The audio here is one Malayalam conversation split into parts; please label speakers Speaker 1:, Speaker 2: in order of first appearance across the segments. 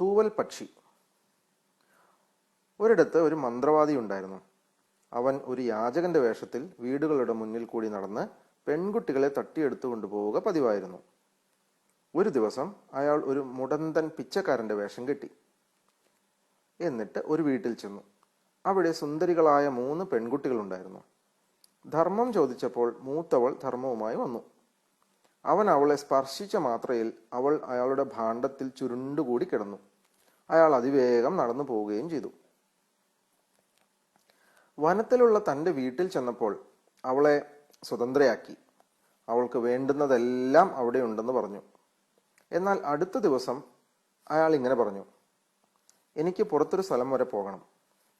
Speaker 1: തൂവൽ പക്ഷി. ഒരിടത്ത് ഒരു മന്ത്രവാദി ഉണ്ടായിരുന്നു. അവൻ ഒരു യാചകന്റെ വേഷത്തിൽ വീടുകളുടെ മുന്നിൽ കൂടി നടന്ന് പെൺകുട്ടികളെ തട്ടിയെടുത്തു കൊണ്ടുപോവുക പതിവായിരുന്നു. ഒരു ദിവസം അയാൾ ഒരു മുടന്തൻ പിച്ചക്കാരന്റെ വേഷം കെട്ടി. എന്നിട്ട് ഒരു വീട്ടിൽ ചെന്നു. അവിടെ സുന്ദരികളായ മൂന്ന് പെൺകുട്ടികളുണ്ടായിരുന്നു. ധർമ്മം ചോദിച്ചപ്പോൾ മൂത്തവൾ ധർമ്മവുമായി വന്നു. അവൻ അവളെ സ്പർശിച്ച മാത്രയിൽ അവൾ അയാളുടെ ഭാണ്ഡത്തിൽ ചുരുണ്ടുകൂടി കിടന്നു. അയാൾ അതിവേഗം നടന്നു പോവുകയും ചെയ്തു. വനത്തിലുള്ള തന്റെ വീട്ടിൽ ചെന്നപ്പോൾ അവളെ സ്വതന്ത്രയാക്കി. അവൾക്ക് വേണ്ടുന്നതെല്ലാം അവിടെ ഉണ്ടെന്ന് പറഞ്ഞു. എന്നാൽ അടുത്ത ദിവസം അയാൾ ഇങ്ങനെ പറഞ്ഞു. എനിക്ക് പുറത്തൊരു സ്ഥലം വരെ പോകണം.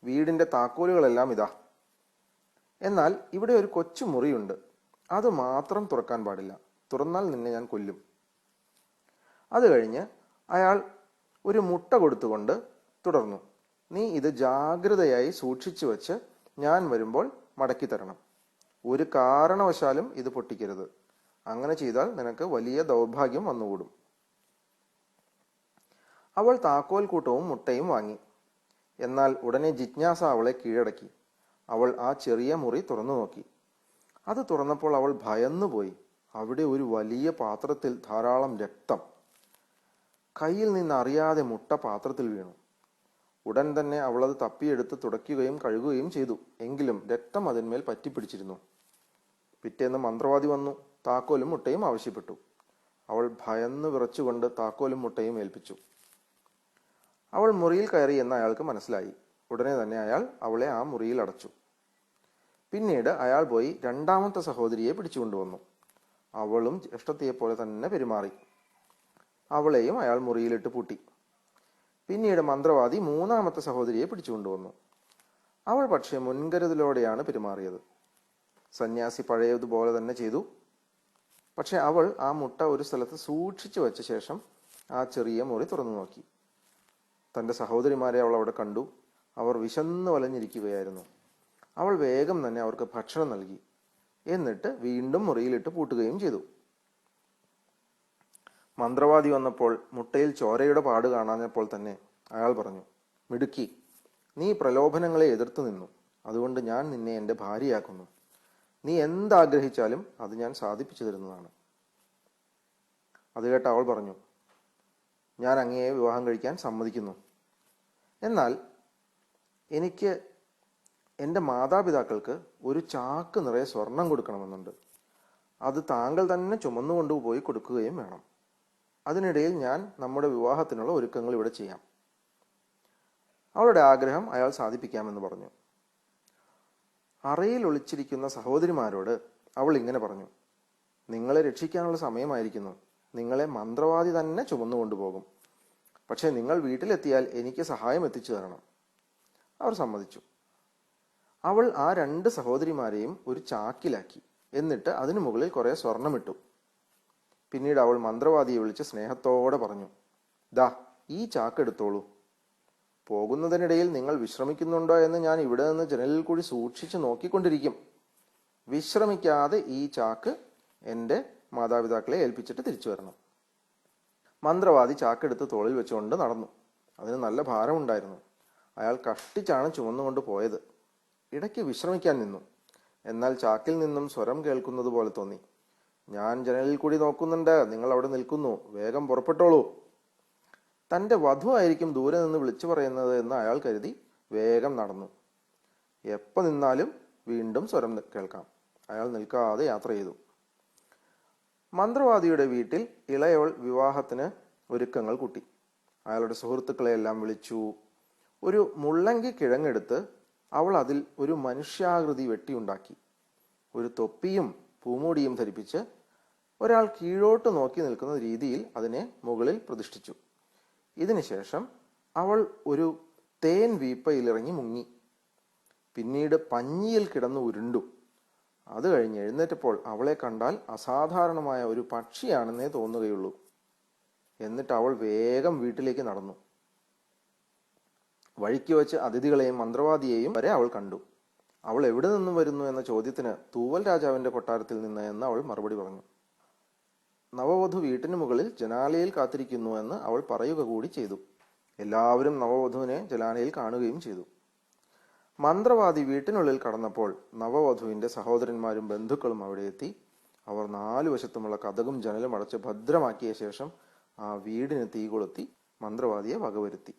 Speaker 1: വീടിന്റെ താക്കോലുകളെല്ലാം ഇതാ. എന്നാൽ ഇവിടെ ഒരു കൊച്ചു മുറിയുണ്ട്. അത് മാത്രം തുറക്കാൻ പാടില്ല. തുറന്നാൽ നിന്നെ ഞാൻ കൊല്ലും. അത് കഴിഞ്ഞ് അയാൾ ഒരു മുട്ട കൊടുത്തുകൊണ്ട് തുടർന്നു. നീ ഇത് ജാഗ്രതയായി സൂക്ഷിച്ചു വെച്ച് ഞാൻ വരുമ്പോൾ മടക്കി തരണം. ഒരു കാരണവശാലും ഇത് പൊട്ടിക്കരുത്. അങ്ങനെ ചെയ്താൽ നിനക്ക് വലിയ ദൗർഭാഗ്യം വന്നുകൂടും. അവൾ താക്കോൽ കൂട്ടവും മുട്ടയും വാങ്ങി. എന്നാൽ ഉടനെ ജിജ്ഞാസ അവളെ കീഴടക്കി. അവൾ ആ ചെറിയ മുറി തുറന്നു നോക്കി. അത് തുറന്നപ്പോൾ അവൾ ഭയന്നുപോയി. അവിടെ ഒരു വലിയ പാത്രത്തിൽ ധാരാളം രക്തം. കയ്യിൽ നിന്ന് അറിയാതെ മുട്ട പാത്രത്തിൽ വീണു. ഉടൻ തന്നെ അവൾ അത് തപ്പിയെടുത്ത് തുടയ്ക്കുകയും കഴുകുകയും ചെയ്തു. എങ്കിലും രക്തം അതിന്മേൽ പറ്റിപ്പിടിച്ചിരുന്നു. പിറ്റേന്ന് മന്ത്രവാദി വന്നു. താക്കോലും മുട്ടയും ആവശ്യപ്പെട്ടു. അവൾ ഭയന്ന് വിറച്ചുകൊണ്ട് താക്കോലും മുട്ടയും ഏൽപ്പിച്ചു. അവൾ മുറിയിൽ കയറി എന്ന് അയാൾക്ക് മനസ്സിലായി. ഉടനെ തന്നെ അയാൾ അവളെ ആ മുറിയിൽ അടച്ചു. പിന്നീട് അയാൾ പോയി രണ്ടാമത്തെ സഹോദരിയെ പിടിച്ചുകൊണ്ടുവന്നു. അവളും ജ്യേഷ്ഠത്തെപ്പോലെ തന്നെ പെരുമാറി. അവളെയും അയാൾ മുറിയിലിട്ട് പൂട്ടി. പിന്നീട് മന്ത്രവാദി മൂന്നാമത്തെ സഹോദരിയെ പിടിച്ചുകൊണ്ടുവന്നു. അവൾ പക്ഷേ മുൻകരുതലോടെയാണ് പെരുമാറിയത്. സന്യാസി പഴയതുപോലെ തന്നെ ചെയ്തു. പക്ഷെ അവൾ ആ മുട്ട ഒരു സ്ഥലത്ത് സൂക്ഷിച്ചു വെച്ച ശേഷം ആ ചെറിയ മുറി തുറന്നു നോക്കി. തന്റെ സഹോദരിമാരെ അവൾ അവിടെ കണ്ടു. അവർ വിശന്ന് വലഞ്ഞിരിക്കുകയായിരുന്നു. അവൾ വേഗം തന്നെ അവർക്ക് ഭക്ഷണം നൽകി. എന്നിട്ട് വീണ്ടും മുറിയിലിട്ട് പൂട്ടുകയും ചെയ്തു. മന്ത്രവാദി വന്നപ്പോൾ മുട്ടയിൽ ചോരയുടെ പാട് കാണാഞ്ഞപ്പോൾ തന്നെ അയാൾ പറഞ്ഞു മിടുക്കി നീ പ്രലോഭനങ്ങളെ എതിർത്തു നിന്നു. അതുകൊണ്ട് ഞാൻ നിന്നെ എന്റെ ഭാര്യയാക്കുന്നു. നീ എന്താഗ്രഹിച്ചാലും അത് ഞാൻ സാധിപ്പിച്ചു തരുന്നതാണ്. അത് കേട്ട അവൾ പറഞ്ഞു ഞാൻ അങ്ങയെ വിവാഹം കഴിക്കാൻ സമ്മതിക്കുന്നു. എന്നാൽ എനിക്ക് എന്റെ മാതാപിതാക്കൾക്ക് ഒരു ചാക്ക് നിറയെ സ്വർണം കൊടുക്കണമെന്നുണ്ട്. അത് താങ്കൾ തന്നെ ചുമന്നുകൊണ്ടുപോയി കൊടുക്കുകയും വേണം. അതിനിടയിൽ ഞാൻ നമ്മുടെ വിവാഹത്തിനുള്ള ഒരുക്കങ്ങൾ ഇവിടെ ചെയ്യാം. അവളുടെ ആഗ്രഹം അയാൾ സാധിപ്പിക്കാമെന്ന് പറഞ്ഞു. അറയിൽ ഒളിച്ചിരിക്കുന്ന സഹോദരിമാരോട് അവൾ ഇങ്ങനെ പറഞ്ഞു നിങ്ങളെ രക്ഷിക്കാനുള്ള സമയമായിരിക്കുന്നു. നിങ്ങളെ മന്ത്രവാദി തന്നെ ചുമന്നു കൊണ്ടുപോകും പക്ഷേ നിങ്ങൾ വീട്ടിലെത്തിയാൽ എനിക്ക് സഹായം എത്തിച്ചു തരണം. അവർ സമ്മതിച്ചു. അവൾ ആ രണ്ട് സഹോദരിമാരെയും ഒരു ചാക്കിലാക്കി എന്നിട്ട് അതിനു മുകളിൽ കുറെ സ്വർണമിട്ടു പിന്നീട് അവൾ മന്ത്രവാദിയെ വിളിച്ച് സ്നേഹത്തോടെ പറഞ്ഞു ദാ ഈ ചാക്ക് എടുത്തോളൂ. പോകുന്നതിനിടയിൽ നിങ്ങൾ വിശ്രമിക്കുന്നുണ്ടോ എന്ന് ഞാൻ ഇവിടെ നിന്ന് ജനലിൽ കൂടി സൂക്ഷിച്ചു നോക്കിക്കൊണ്ടിരിക്കും. വിശ്രമിക്കാതെ ഈ ചാക്ക് എന്റെ മാതാപിതാക്കളെ ഏൽപ്പിച്ചിട്ട് തിരിച്ചു വരണം. മന്ത്രവാദി ചാക്കെടുത്ത് തോളിൽ വെച്ചുകൊണ്ട് നടന്നു. അതിന് നല്ല ഭാരമുണ്ടായിരുന്നു. അയാൾ കഷ്ടിച്ചാണ് ചുമന്നുകൊണ്ട് പോയത്. ഇടയ്ക്ക് വിശ്രമിക്കാൻ നിന്നു. എന്നാൽ ചാക്കിൽ നിന്നും സ്വരം കേൾക്കുന്നത് പോലെ തോന്നി. ഞാൻ ജനലിൽ കൂടി നോക്കുന്നുണ്ട്. നിങ്ങൾ അവിടെ നിൽക്കുന്നു. വേഗം പുറപ്പെട്ടോളൂ. തന്റെ വധു ആയിരിക്കും ദൂരെ നിന്ന് വിളിച്ചു പറയുന്നത് എന്ന് അയാൾ കരുതി വേഗം നടന്നു. എപ്പോ നിന്നാലും വീണ്ടും സ്വരം കേൾക്കാം. അയാൾ നിൽക്കാതെ യാത്ര ചെയ്തു. മന്ത്രവാദിയുടെ വീട്ടിൽ ഇളയവൾ വിവാഹത്തിന് ഒരുക്കങ്ങൾ കൂട്ടി. അയാളുടെ സുഹൃത്തുക്കളെ എല്ലാം വിളിച്ചു. ഒരു മുള്ളങ്കി കിഴങ്ങെടുത്ത് അവൾ അതിൽ ഒരു മനുഷ്യാകൃതി വെട്ടിയുണ്ടാക്കി. ഒരു തൊപ്പിയും പൂമൂടിയും ധരിപ്പിച്ച് ഒരാൾ കീഴോട്ട് നോക്കി നിൽക്കുന്ന രീതിയിൽ അതിനെ മുകളിൽ പ്രതിഷ്ഠിച്ചു. ഇതിനുശേഷം അവൾ ഒരു തേൻ വീപ്പയിലിറങ്ങി മുങ്ങി. പിന്നീട് പഞ്ഞിയിൽ കിടന്ന് ഉരുണ്ടു. അത് കഴിഞ്ഞ് എഴുന്നേറ്റപ്പോൾ അവളെ കണ്ടാൽ അസാധാരണമായ ഒരു പക്ഷിയാണെന്നേ തോന്നുകയുള്ളൂ. എന്നിട്ട് അവൾ വേഗം വീട്ടിലേക്ക് നടന്നു. വഴിക്ക് വെച്ച് അതിഥികളെയും മന്ത്രവാദിയെയും വരെ അവൾ കണ്ടു. അവൾ എവിടെ നിന്നും വരുന്നു എന്ന ചോദ്യത്തിന് തൂവൽ രാജാവിന്റെ കൊട്ടാരത്തിൽ നിന്ന് എന്ന് അവൾ മറുപടി പറഞ്ഞു. നവവധു വീട്ടിന് മുകളിൽ ജനാലയിൽ കാത്തിരിക്കുന്നു എന്ന് അവൾ പറയുക കൂടി ചെയ്തു. എല്ലാവരും നവവധുവിനെ ജലാലയിൽ കാണുകയും ചെയ്തു. മന്ത്രവാദി വീട്ടിനുള്ളിൽ കടന്നപ്പോൾ നവവധുവിന്റെ സഹോദരന്മാരും ബന്ധുക്കളും അവിടെ എത്തി. അവർ നാലു വശത്തുമുള്ള കഥകും ജനലും അടച്ച് ഭദ്രമാക്കിയ ശേഷം ആ വീടിന് തീ കൊളുത്തി മന്ത്രവാദിയെ വകവരുത്തി.